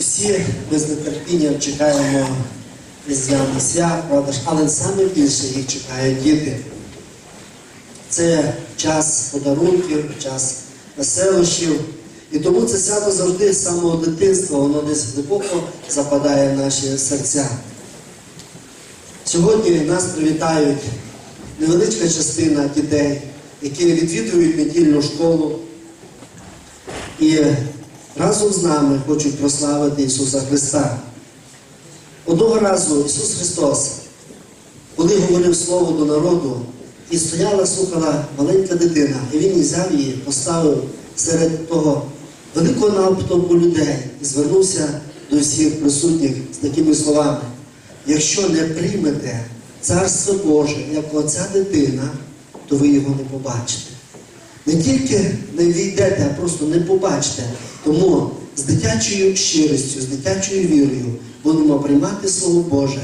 Всі ми з нетерпінням чекаємо різдвяних свят, але саме більше їх чекають діти. Це час подарунків, час веселощів. І тому це свято завжди з самого дитинства, воно десь глибоко западає в наші серця. Сьогодні нас привітають невеличка частина дітей, які відвідують недільну школу і разом з нами хочуть прославити Ісуса Христа. Одного разу Ісус Христос, коли говорив Слово до народу, і стояла, слухала маленька дитина, і Він взяв її, поставив серед того великого натовпу людей і звернувся до всіх присутніх з такими словами. Якщо не приймете Царство Боже, як оця дитина, то ви його не побачите. Не тільки не війдете, а просто не побачите. Тому з дитячою щирістю, з дитячою вірою будемо приймати Слово Боже,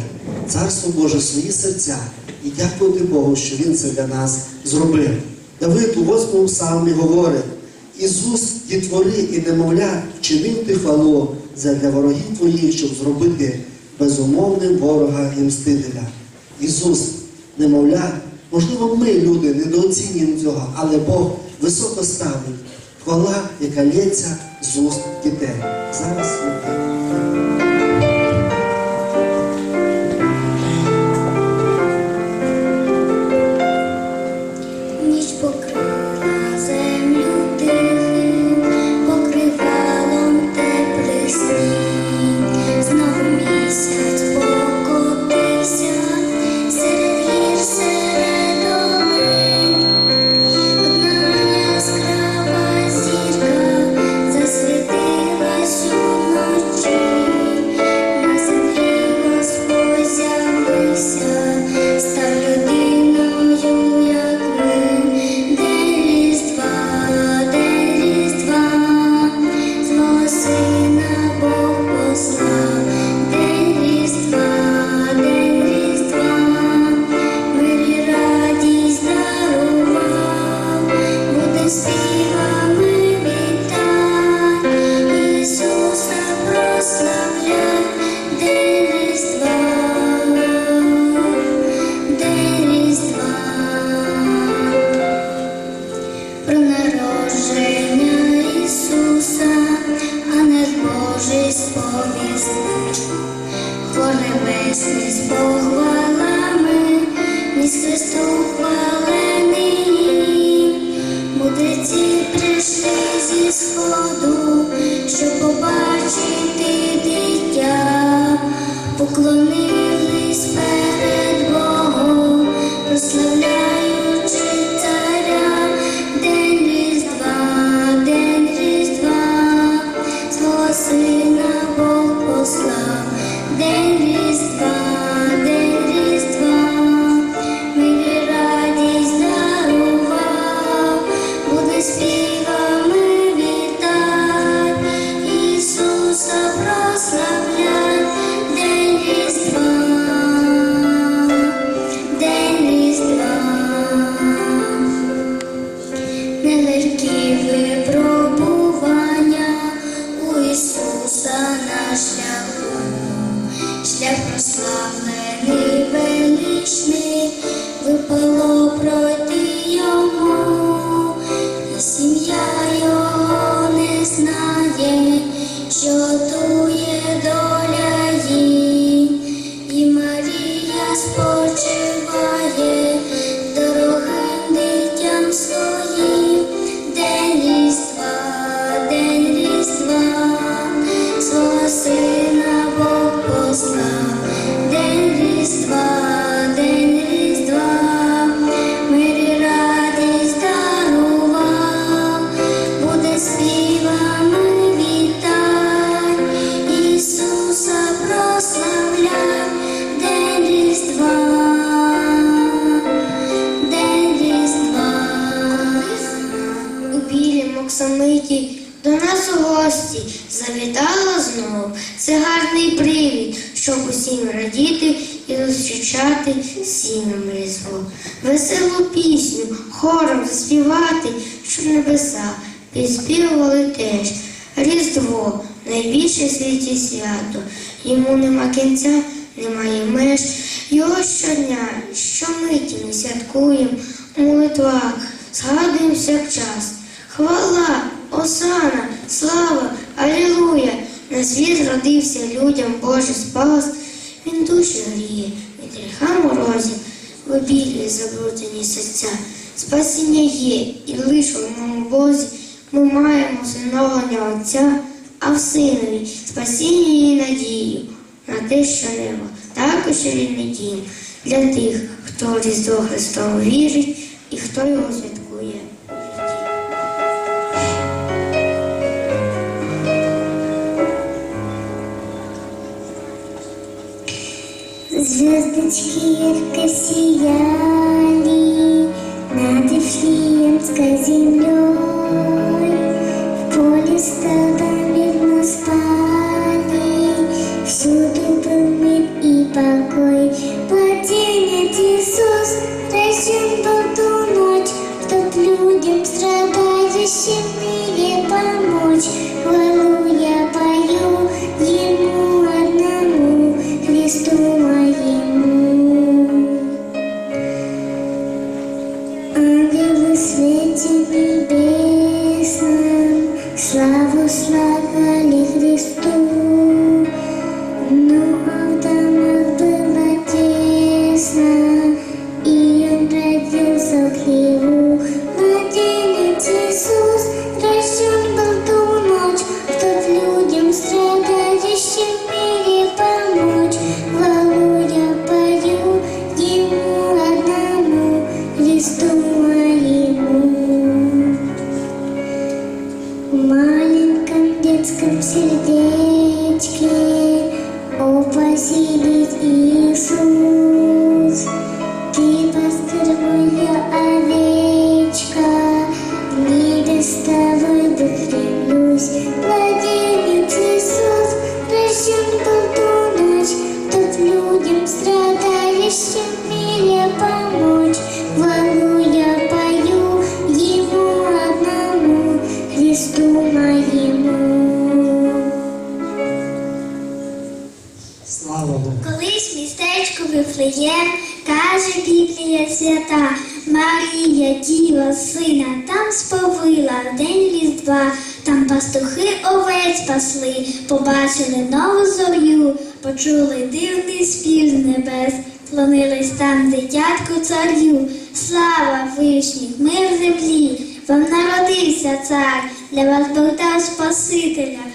Царство Боже в свої серця і дякувати Богу, що Він це для нас зробив. Давид у восьмому псалмі говорить, Ісус дітвори і немовля вчинив ти хвалу для ворогів твоїх, щоб зробити безумовним ворога і мстителя. Ісус, немовля, можливо, ми, люди, недооцінюємо цього, але Бог високо ставить хвала, яка лється з уст дітей. Зараз слухаємо. Зустрічати сіном різдво. Веселу пісню хором заспівати, щоб небеса підспівували теж. Різдво найбільше в світі свято. Йому нема кінця, немає меж. Його щодня, щомиті ми святкуємо у молитвах, згадуємо всякчас. Хвала, осана, слава, алілуя! На світ родився людям Божий спас. Він душі гріє, від гріха морозів, обілі забруднені серця. Спасіння є, і лише в моєму Бозі ми маємо синовлення Отця, а в Синові спасіння і надію на те, що небо також рідний дім для тих, хто в Різдво Христово вірить і хто його святкує. Звездочки сияли над Вифлеемской землей. Детском сердечке О, поселить Иисус Слава Богу! Колись містечко Вифлеєм, каже Біблія свята, Марія, діва, сина, там сповила день Різдва, там пастухи овець пасли, побачили нову зорю, почули дивний спів з небес, клонились там дитятку царю. Слава вишніх, мир землі, вам народився цар, для вас Богдан Спасителя.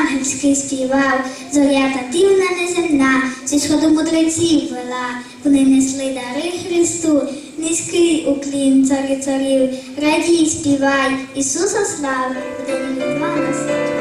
Ангельський співав, зоря та дивна неземна, зі сходу мудреців вела, вони несли дари Христу, низький уклін царі царів, радій співай, Ісуса слави, в день Різдва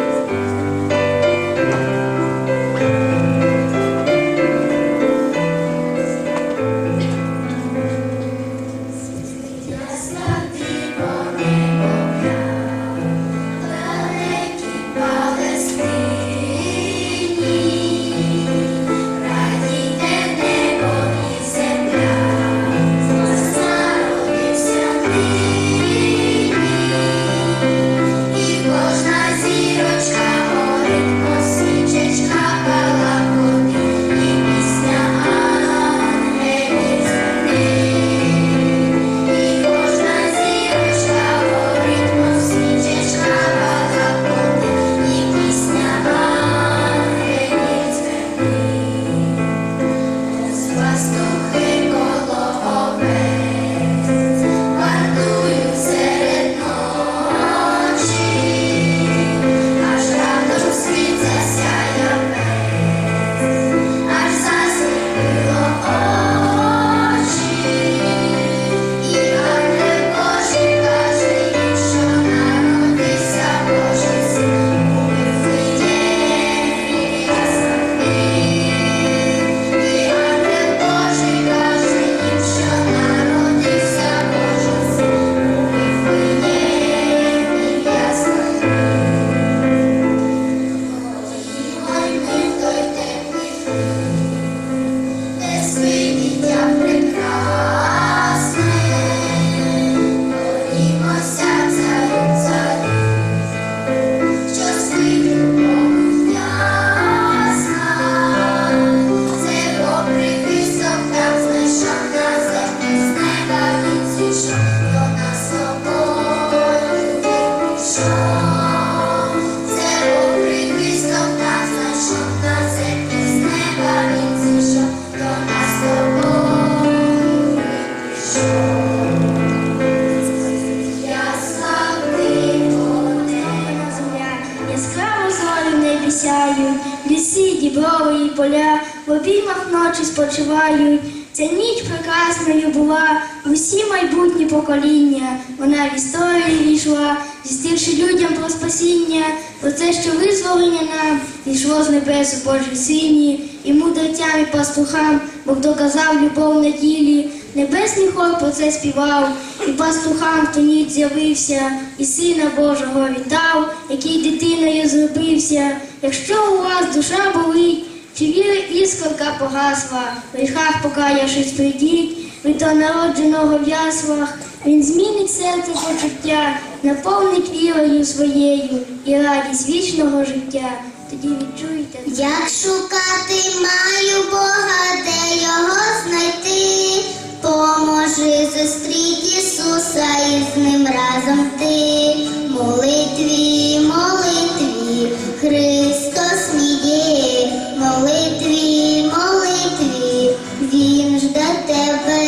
ліси, і поля, в обіймах ночі спочивають. Ця ніч прекрасною була, усі майбутні покоління. Вона в історію війшла, зістивши людям про спасіння, про те, що визволення нам війшло з небес у Божій сині, і мудрецям і пастухам Бог доказав любов на ділі. Небесний хор про це співав, і пастухам ту ніч з'явився, і сина Божого вітав, який дитиною зробився. Якщо у вас душа болить, чи віри іскорка погасла, в гріхах покаявшись прийдіть, ви до народженого в яслах, він змінить серце почуття, наповнить вірою своєю і радість вічного життя. Тоді відчуєте. Як шукати маю Бога, де його знайти, поможи зустріть Ісуса і з ним разом ти. Молитві, молитві, Христос мій є, молитві, молитві, Він жде тебе.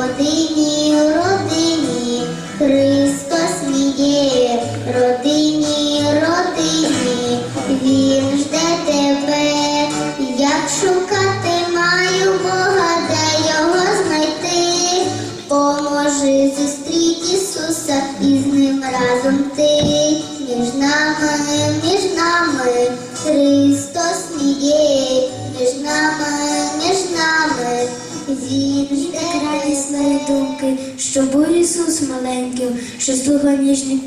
У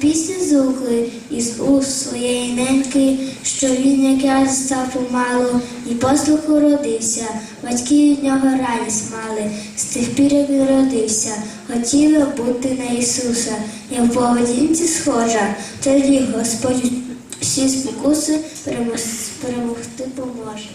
пісні зухли із уст своєї неньки, що він якраз став помалу і послуху родився. Батьки від нього радість мали, з тих пір, як він родився, хотіли бути на Ісуса, як в поведінці схожа, тоді Господь всі спокуси перемогти поможе.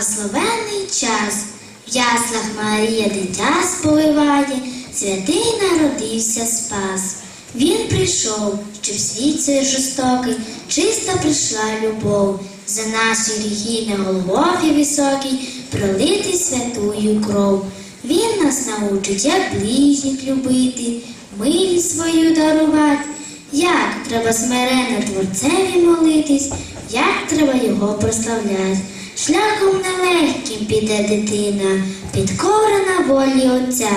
Благословенний час. В яслах Марія дитя сповиває, святий народився спас. Він прийшов, щоб світ цей жорстокий, чиста прийшла любов, за наші гріхи на Голгофі високій пролити святую кров. Він нас научить, як ближніх любити, милість свою дарувати. Як треба смиренно Творцеві молитись, як треба його прославлять. Шляхом нелегким піде дитина, підкорена волі Отця,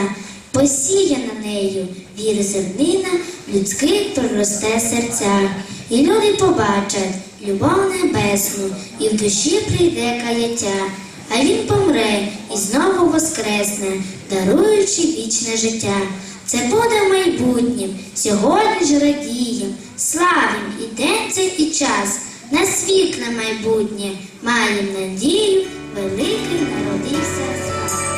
посіяна нею віри зернина, людських проросте серця. І люди побачать любов небесну, і в душі прийде каяття. А він помре і знову воскресне, даруючи вічне життя. Це буде майбутнім, сьогодні ж радієм, славім і день цей і час, на світле майбутнє маєм надію, великий народився спас.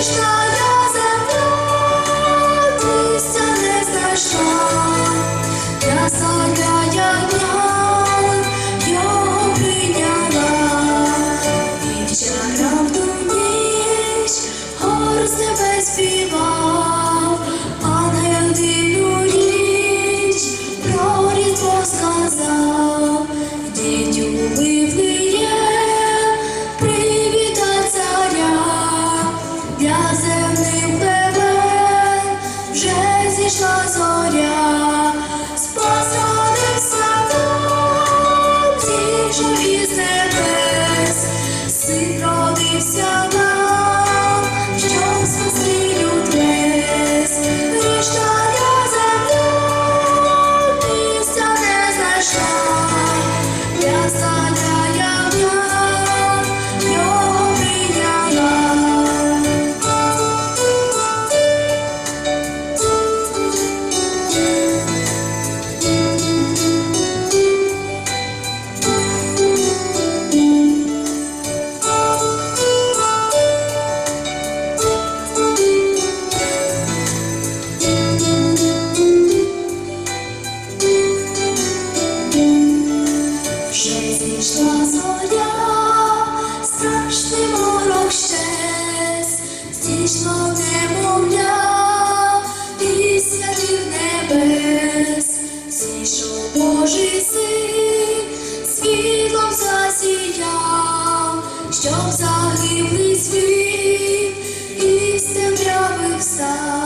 Грішна зійшла зоря, щоб загиблий світ із темрявих сад.